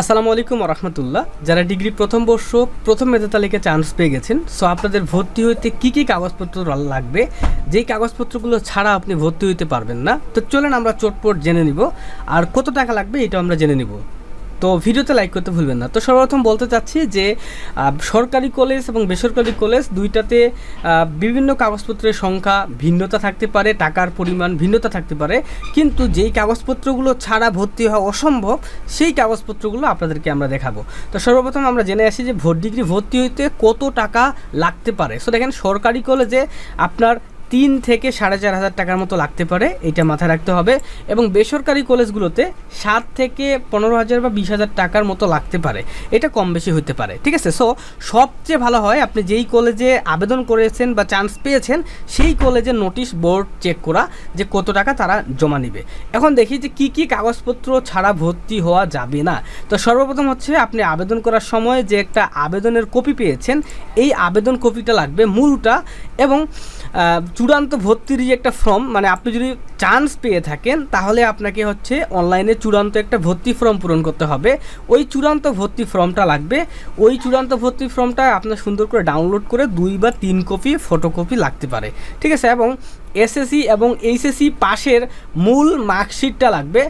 আসসালামু আলাইকুম রহমতুল্লাহ। যারা ডিগ্রি প্রথম বর্ষ, প্রথম মেধা তালিকায় চান্স পেয়ে গেছেন সো আপনাদের ভর্তি হইতে কি কি কাগজপত্র লাগবে? যেই কাগজপত্রগুলো ছাড়া আপনি ভর্তি হইতে পারবেন না, তো চলেন আমরা চটপট জেনে নিব, আর কত টাকা লাগবে এটা আমরা জেনে নিব। তো ভিডিওতে লাইক করতে ভুলবেন না। তো সর্বপ্রথম বলতে চাচ্ছি যে সরকারি কলেজ এবং বেসরকারি কলেজ দুইটাতে বিভিন্ন কাগজপত্রের সংখ্যা ভিন্নতা থাকতে পারে, টাকার পরিমাণ ভিন্নতা থাকতে পারে। কিন্তু যেই কাগজপত্রগুলো ছাড়া ভর্তি হওয়া অসম্ভব, সেই কাগজপত্রগুলো আপনাদেরকে আমরা দেখাবো। তো সর্বপ্রথম আমরা জেনে আসি যে ভোট ডিগ্রি ভর্তি হইতে কত টাকা লাগতে পারে। সো দেখেন, সরকারি কলেজে আপনার তিন থেকে সাড়ে চার হাজার টাকার মতো লাগতে পারে, এটা মাথায় রাখতে হবে। এবং বেসরকারি কলেজগুলোতে সাত থেকে পনেরো হাজার বা বিশ হাজার টাকার মতো লাগতে পারে। এটা কম বেশি হতে পারে, ঠিক আছে? সো সবচেয়ে ভালো হয় আপনি যেই কলেজে আবেদন করেছেন বা চান্স পেয়েছেন, সেই কলেজের নোটিশ বোর্ড চেক করা যে কত টাকা তারা জমা নেবে। এখন দেখি যে কি কি কাগজপত্র ছাড়া ভর্তি হওয়া যাবে না। তো সর্বপ্রথম হচ্ছে আপনি আবেদন করার সময় যে একটা আবেদনের কপি পেয়েছেন, এই আবেদন কপিটা লাগবে মূলটা এবং চূড়ান্ত ভর্তির যে একটা ফর্ম মানে আপনি যদি চান্স পেয়ে থাকেন, তাহলে আপনাকে হচ্ছে অনলাইনে চূড়ান্ত একটা ভর্তি ফর্ম পূরণ করতে হবে। ওই চূড়ান্ত ভর্তি ফর্মটা লাগবে। ওই চূড়ান্ত ভর্তি ফর্মটা আপনার সুন্দর করে ডাউনলোড করে দুই বা তিন কপি ফটোকপি লাগতে পারে। ঠিক আছে? এবং এসএসসি এবং এইচএসসি পাশের মূল মার্কশিটটা লাগবে,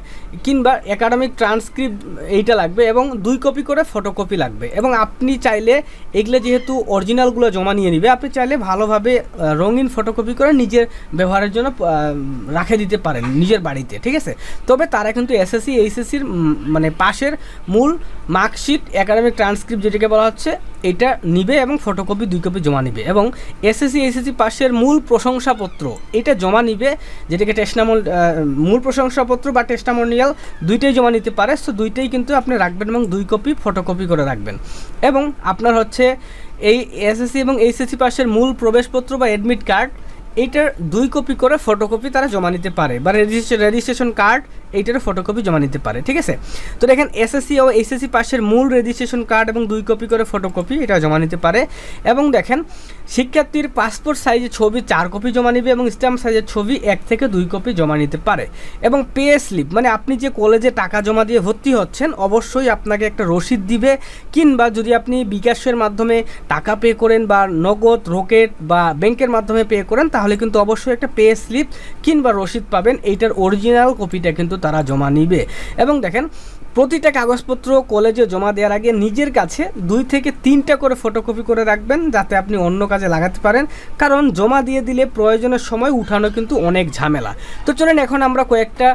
কিংবা একাডেমিক ট্রান্সক্রিপ্ট এইটা লাগবে এবং দুই কপি করে ফটোকপি লাগবে। এবং আপনি চাইলে এগুলো যেহেতু অরিজিনালগুলো জমা নিয়ে নিবে, আপনি চাইলে ভালোভাবে রঙিন ফটোকপি করে নিজের ব্যবহারের জন্য রাখে দিতে পারেন নিজের বাড়িতে, ঠিক আছে? তবে তারা কিন্তু এসএসসি, এইচএসসির মানে পাশের মূল মার্কশিট একাডেমিক ট্রান্সক্রিপ্ট যেটাকে বলা হচ্ছে, এটা নিবে এবং ফটোকপি দুই কপি জমা নিবে। এবং এসএসসি এসএসসি পাশের মূল প্রশংসাপত্র, এটা জমা নিবে, যেটাকে টেস্টামল মূল প্রশংসাপত্র বা টেস্টামোনিয়াল দুইটাই জমা নিতে পারে। সো দুইটাই কিন্তু আপনি রাখবেন এবং দুই কপি ফটোকপি করে রাখবেন। এবং আপনার হচ্ছে এই এসএসসি এবং এইচএসসি পাশের মূল প্রবেশপত্র বা অ্যাডমিট কার্ড এইটার দুই কপি করে ফটোকপি তারা জমা নিতে পারে। বা রেজিস্ট্রেশন কার্ড এইটারও ফটোকপি জমা নিতে পারে, ঠিক আছে? তো দেখেন এসএসসি ও এইচএসসি পাশের মূল রেজিস্ট্রেশন কার্ড এবং দুই কপি করে ফটোকপি এটা জমা নিতে পারে। এবং দেখেন, শিক্ষার্থীর পাসপোর্ট সাইজের ছবি চার কপি জমা নিবে এবং স্ট্যাম্প সাইজের ছবি এক থেকে দুই কপি জমা নিতে পারে। এবং পে স্লিপ মানে আপনি যে কলেজে টাকা জমা দিয়ে ভর্তি হচ্ছেন, অবশ্যই আপনাকে একটা রসিদ দিবে, কিংবা যদি আপনি বিকাশের মাধ্যমে টাকা পে করেন বা নগদ রকেট বা ব্যাংকের মাধ্যমে পে করেন, তাহলে কিন্তু অবশ্যই একটা পে স্লিপ কিংবা রসিদ পাবেন। এইটার অরিজিনাল কপিটা কিন্তু তারা জমা নিবে। এবং দেখেন, প্রতিটা কাগজপত্র কলেজে জমা দেওয়ার আগে নিজের কাছে দুই থেকে তিনটা করে ফটোকপি করে রাখবেন, যাতে আপনি অন্য কাজে লাগাতে পারেন। কারণ জমা দিয়ে দিলে প্রয়োজনের সময় উঠানো কিন্তু অনেক ঝামেলা। তো চলেন এখন আমরা কয়েকটা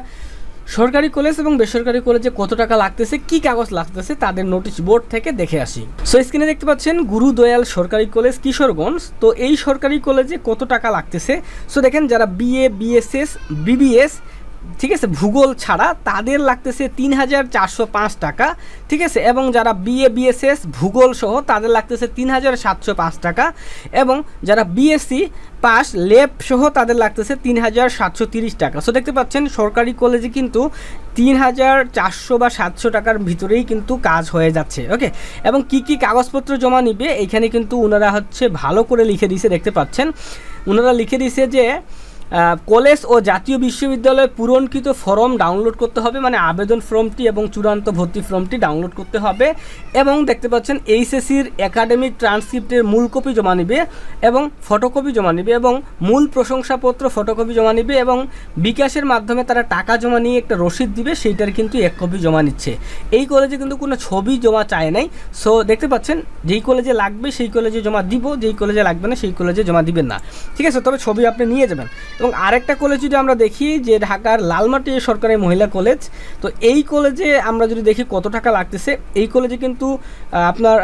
সরকারি কলেজ এবং বেসরকারি কলেজে কত টাকা লাগতেছে, কি কাগজ লাগতেছে, তাদের নোটিশ বোর্ড থেকে দেখে আসি। সো স্ক্রিনে দেখতে পাচ্ছেন, গুরুদয়াল সরকারি কলেজ, কিশোরগঞ্জ। তো এই সরকারি কলেজে কত টাকা লাগতেছে? সো দেখেন, যারা বিএ বিএসএস বিবিএস ঠিক আছে, ভূগোল ছাড়া তাদের লাগতেছে তিন হাজার চারশো পাঁচ টাকা, ঠিক আছে, এবং যারা বিএ বিএসএস ভূগোল সহ তাদের লাগতেছে তিন হাজার সাতশো পাঁচ টাকা, এবং যারা বিএসসি পাস, লেপ সহ তাদের লাগতেছে তিন হাজার সাতশো তিরিশ টাকা। সো দেখতে পাচ্ছেন, সরকারি কলেজে কিন্তু তিন হাজার চারশো বা সাতশো টাকার ভিতরেই কিন্তু কাজ হয়ে যাচ্ছে ওকে এবং কি কি কাগজপত্র জমা নিবে, এখানে কিন্তু ওনারা হচ্ছে ভালো করে লিখে দিয়েছে দেখতে পাচ্ছেন? ওনারা লিখে দিয়েছে যে কলেজ ও জাতীয় বিশ্ববিদ্যালয়ে পূরণকৃত ফর্ম ডাউনলোড করতে হবে মানে আবেদন ফর্মটি এবং চূড়ান্ত ভর্তি ফর্মটি ডাউনলোড করতে হবে এবং দেখতে পাচ্ছেন এইচএসির একাডেমিক ট্রান্সক্রিপ্টের মূল কপি জমা নিবে এবং ফটোকপি জমা নিবে এবং মূল প্রশংসাপত্র ফটোকপি জমা নিবে এবং বিকাশের মাধ্যমে তারা টাকা জমা নিয়ে একটা রসিদ দিবে, সেইটার কিন্তু এক কপি জমা নিচ্ছে। এই কলেজে কিন্তু কোনো ছবি জমা চায় নাই। সো দেখতে পাচ্ছেন, যেই কলেজে লাগবে সেই কলেজে জমা দিব, যেই কলেজে লাগবে না সেই কলেজে জমা দিবেন না। ঠিক আছে, তবে ছবি আপনি নিয়ে যাবেন। এবং আরেকটা কলেজ যদি আমরা দেখি যে ঢাকার লালমাটি সরকারি মহিলা কলেজ তো এই কলেজে আমরা যদি দেখি কত টাকা লাগতেছে, এই কলেজে কিন্তু আপনার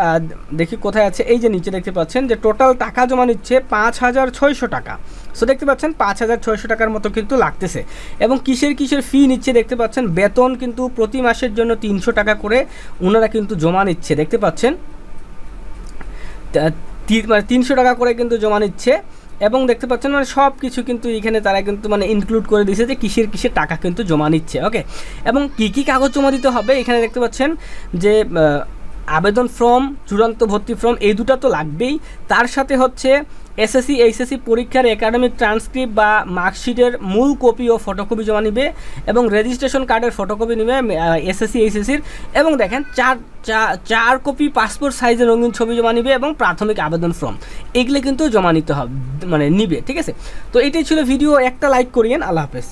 দেখি কোথায় আছে, এই যে নিচে দেখতে পাচ্ছেন যে টোটাল টাকা জমা নিচ্ছে পাঁচ হাজার ছয়শো টাকা। সো দেখতে পাচ্ছেন পাঁচ হাজার ছয়শো টাকার মতো কিন্তু লাগতেছে। এবং কিসের কিসের ফি নিচ্ছে দেখতে পাচ্ছেন, বেতন কিন্তু প্রতি মাসের জন্য তিনশো টাকা করে ওনারা কিন্তু জমা নিচ্ছে। দেখতে পাচ্ছেন মানে তিনশো টাকা করে কিন্তু জমা নিচ্ছে। এবং দেখতে পাচ্ছেন মানে সব কিছু কিন্তু এখানে তারা কিন্তু মানে ইনক্লুড করে দিয়েছে যে কিসের কিসের টাকা কিন্তু জমা নিচ্ছে ওকে এবং কী কী কাগজ জমা দিতে হবে? এখানে দেখতে পাচ্ছেন যে আবেদন ফর্ম, চূড়ান্ত ভর্তি ফর্ম, এই দুটো তো লাগবেই। তার সাথে হচ্ছে এসএসসি এইচএসসি পরীক্ষার একাডেমিক ট্রান্সক্রিপ্ট বা মার্কশিটের মূল কপি ও ফটোকপি জমা নিবে এবং রেজিস্ট্রেশন কার্ডের ফটোকপি নেবে এসএসসি এইচএসসির এবং দেখেন, চার চার কপি পাসপোর্ট সাইজের রঙিন ছবি জমা নিবে এবং প্রাথমিক আবেদন ফর্ম। এগুলো কিন্তু জমা নিতে হবে মানে নিবে, ঠিক আছে? তো এটাই ছিল ভিডিও একটা লাইক করিয়েন, আল্লাহ হাফেজ।